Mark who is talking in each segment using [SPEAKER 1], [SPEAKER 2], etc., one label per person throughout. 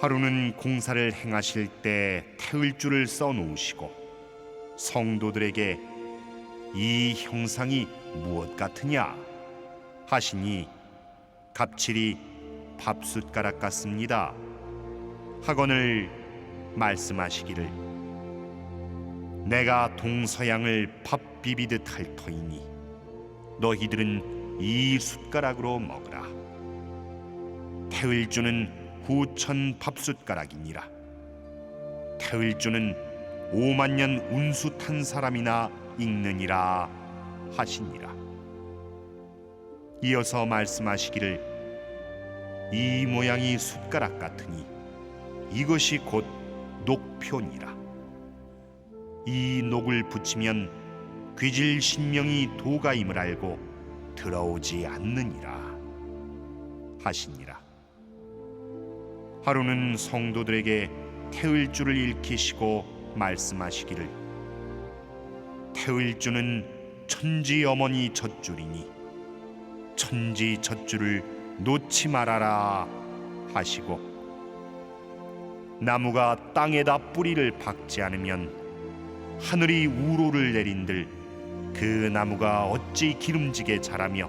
[SPEAKER 1] 하루는 공사를 행하실 때 태울 줄을 써 놓으시고 성도들에게 이 형상이 무엇 같으냐 하시니 갑질이 밥숟가락 같습니다. 하거늘 말씀하시기를 내가 동서양을 밥 비비듯 할 터이니 너희들은 이 숟가락으로 먹으라. 태울 주는 후천 밥숟가락이니라. 태울 주는 오만 년 운수 탄 사람이나 읽느니라 하시니라. 이어서 말씀하시기를 이 모양이 숟가락 같으니 이것이 곧 녹표니라. 이 녹을 붙이면 귀질 신명이 도가임을 알고 들어오지 않느니라 하시니라. 하루는 성도들에게 태울 줄을 읽히시고 말씀하시기를. 태울 줄은 천지 어머니 젖줄이니 천지 젖줄을 놓지 말아라 하시고 나무가 땅에다 뿌리를 박지 않으면 하늘이 우로를 내린들 그 나무가 어찌 기름지게 자라며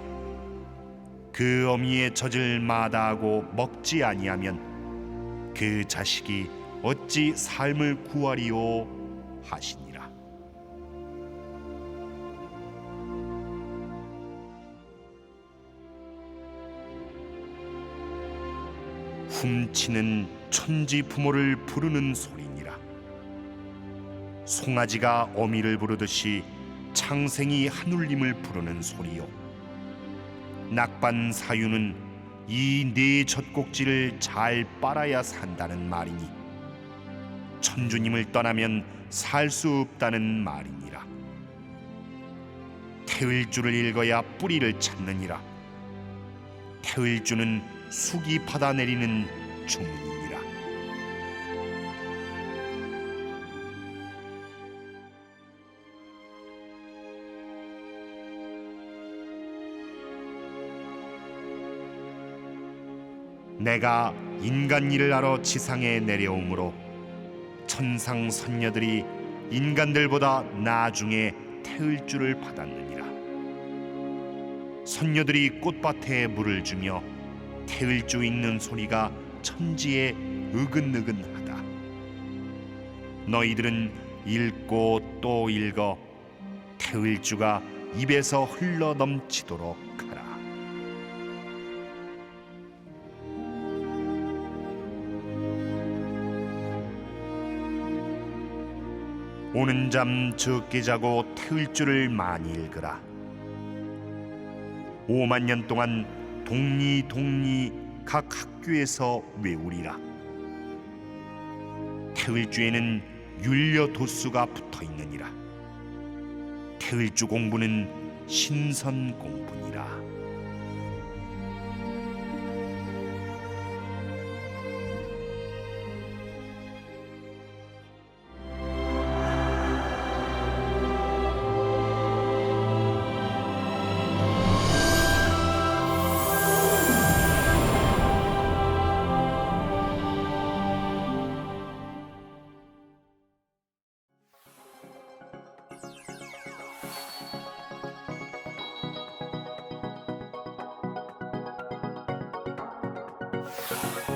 [SPEAKER 1] 그 어미의 젖을 마다하고 먹지 아니하면 그 자식이 어찌 삶을 구하리요 하시니라. 훔치는 천지 부모를 부르는 소리니라. 송아지가 어미를 부르듯이 창생이 한울림을 부르는 소리요. 낙반 사유는 이 네 젖꼭지를 잘 빨아야 산다는 말이니 천주님을 떠나면 살 수 없다는 말이니라. 태을 줄을 읽어야 뿌리를 찾느니라. 태을 줄은 숙이 받아내리는 주문이니 내가 인간 일을 하러 지상에 내려오므로 천상 선녀들이 인간들보다 나중에 태을 줄을 받았느니라. 선녀들이 꽃밭에 물을 주며 태을 주 있는 소리가 천지에 으근으근하다. 너희들은 읽고 또 읽어 태을 주가 입에서 흘러 넘치도록 오는 잠 적게 자고 태울 줄을 많이 읽으라. 오만 년 동안 동리 동리 각 학교에서 외우리라. 태을주에는 율려 도수가 붙어 있느니라. 태을 주 공부는 신선 공부니라. Thank you.